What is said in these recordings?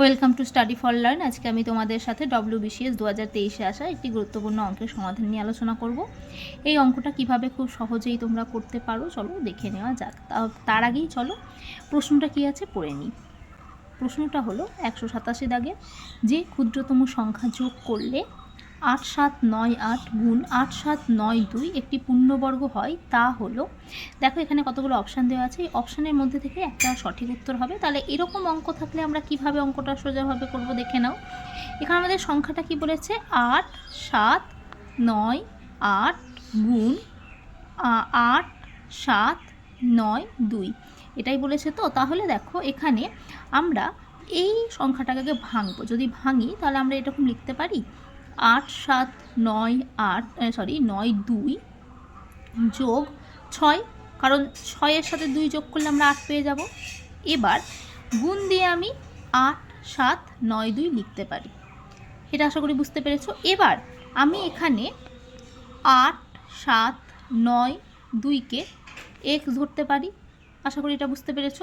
Welcome to study for learn. আজকে আমি তোমাদের সাথে ডব্লিউ বিসিএস দু হাজার তেইশে আসা একটি গুরুত্বপূর্ণ অঙ্কের সমাধান নিয়ে আলোচনা করব। এই অঙ্কটা কীভাবে খুব সহজেই তোমরা করতে পারো, চলো দেখে নেওয়া যাক। তার আগেই চলো, প্রশ্নটা কি আছে পড়ে নিই। প্রশ্নটা হলো একশো সাতাশি দাগের যে ক্ষুদ্রতম সংখ্যা যোগ করলে আট সাত নয় আট গুণ আট সাত নয় দুই একটি পূর্ণবর্গ হয়, তা হলো, দেখো এখানে কতগুলো অপশান দেওয়া আছে, এই অপশানের মধ্যে থেকে একটা সঠিক উত্তর হবে। তাহলে এরকম অঙ্ক থাকলে আমরা কীভাবে অঙ্কটা সোজাভাবে করব দেখে নাও। এখানে আমাদের সংখ্যাটা কি বলেছে? আট সাত নয় আট গুণ আট সাত নয় দুই। এটাই বলেছে তো? তাহলে দেখো এখানে আমরা এই সংখ্যাটাকে ভাঙবো। যদি ভাঙি তাহলে আমরা এরকম লিখতে পারি? আট সাত নয় আট সরি নয় দুই যোগ ছয়, কারণ ছয়ের সাথে দুই যোগ করলে আমরা আট পেয়ে যাব। এবার গুণ দিয়ে আমি আট সাত নয় দুই লিখতে পারি। এটা আশা করি বুঝতে পেরেছ? এবার আমি এখানে আট সাত নয় দুইকে এক্স ধরতে পারি। আশা করি এটা বুঝতে পেরেছ?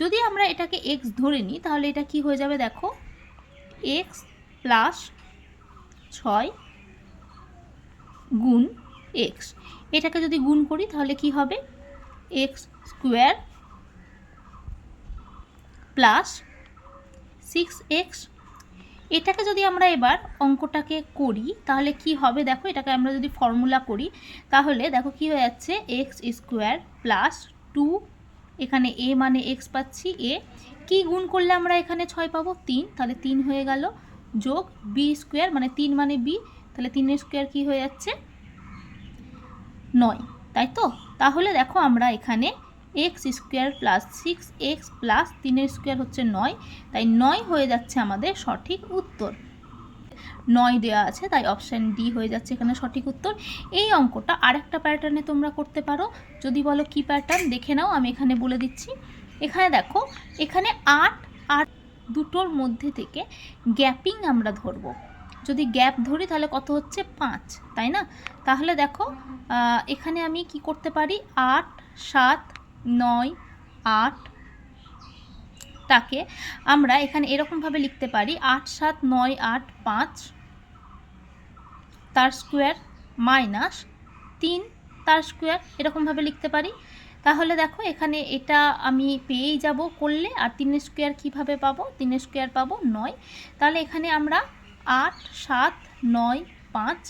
যদি আমরা এটাকে এক্স ধরে নিই, তাহলে এটা কি হয়ে যাবে দেখো? এক্স প্লাস ছয় গুণ এক্স। এটাকে যদি গুণ করি, তাহলে কি হবে? X square plus six x. এটাকে যদি আমরা এবার অঙ্কটাকে করি, তাহলে কি হবে? দেখো, এটাকে আমরা যদি ফর্মুলা করি, তাহলে দেখো কি হয়ে যাচ্ছে? এক্স স্কোয়ার প্লাস টু, এখানে এ মানে এক্স পাচ্ছি, এ। কি গুণ করলে আমরা এখানে ছয় পাবো? তিন। তাহলে তিন হয়ে গেল। যোগ বি স্কোয়ার মানে তিন মানে বি তাহলে তিনের স্কোয়ার কি হয়ে যাচ্ছে? নয়, তাই তো? তাহলে দেখো আমরা এখানে x square plus six x plus তিনের স্কোয়ার হচ্ছে নয়, তাই নয় হয়ে যাচ্ছে আমাদের সঠিক উত্তর। নয় দেওয়া আছে, তাই অপশান ডি হয়ে যাচ্ছে এখানে সঠিক উত্তর। এই অঙ্কটা আরেকটা প্যাটার্নে তোমরা করতে পারো। যদি বলো কি প্যাটার্ন দেখে নাও, আমি এখানে বলে দিচ্ছি। এখানে দেখো, এখানে আট আর দুটোর মধ্যে থেকে গ্যাপিং আমরা ধরবো। যদি গ্যাপ ধরি তাহলে কত হচ্ছে? পাঁচ, তাই না? তাহলে দেখো এখানে আমি কি করতে পারি? আট, সাত, নয়, আট তাকে আমরা এখানে এরকমভাবে লিখতে পারি। আট, সাত, নয়, আট, পাঁচ তার স্কোয়ার মাইনাস তিন তার স্কোয়ার এরকমভাবে লিখতে পারি। তাহলে দেখো, এখানে এটা আমি পেয়েই যাব করলে, আর তিনের স্কোয়ার কীভাবে পাবো? তিনের স্কোয়ার পাবো নয়। তাহলে এখানে আমরা আট, সাত, নয়, পাঁচ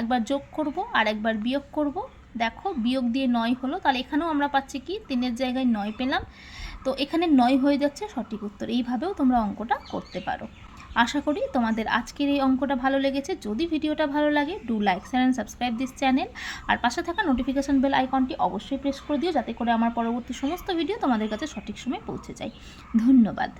একবার যোগ করব আর একবার বিয়োগ করব। দেখো, বিয়োগ দিয়ে নয় হলো, তাহলে এখানেও আমরা পাচ্ছি কি? তিনের জায়গায় নয় পেলাম। তো এখানে নয় হয়ে যাচ্ছে সঠিক উত্তর। এইভাবেও তোমরা অঙ্কটা করতে পারো। আশা করি তোমাদের আজকের এই অঙ্কটা ভালো লেগেছে। যদি ভিডিওটা ভালো লাগে do like share and subscribe this channel আর পাশে থাকা নোটিফিকেশন বেল আইকনটি অবশ্যই প্রেস করে দিও, যাতে করে আমার পরবর্তী সমস্ত ভিডিও তোমাদের কাছে সঠিক সময়ে পৌঁছে যায়। ধন্যবাদ।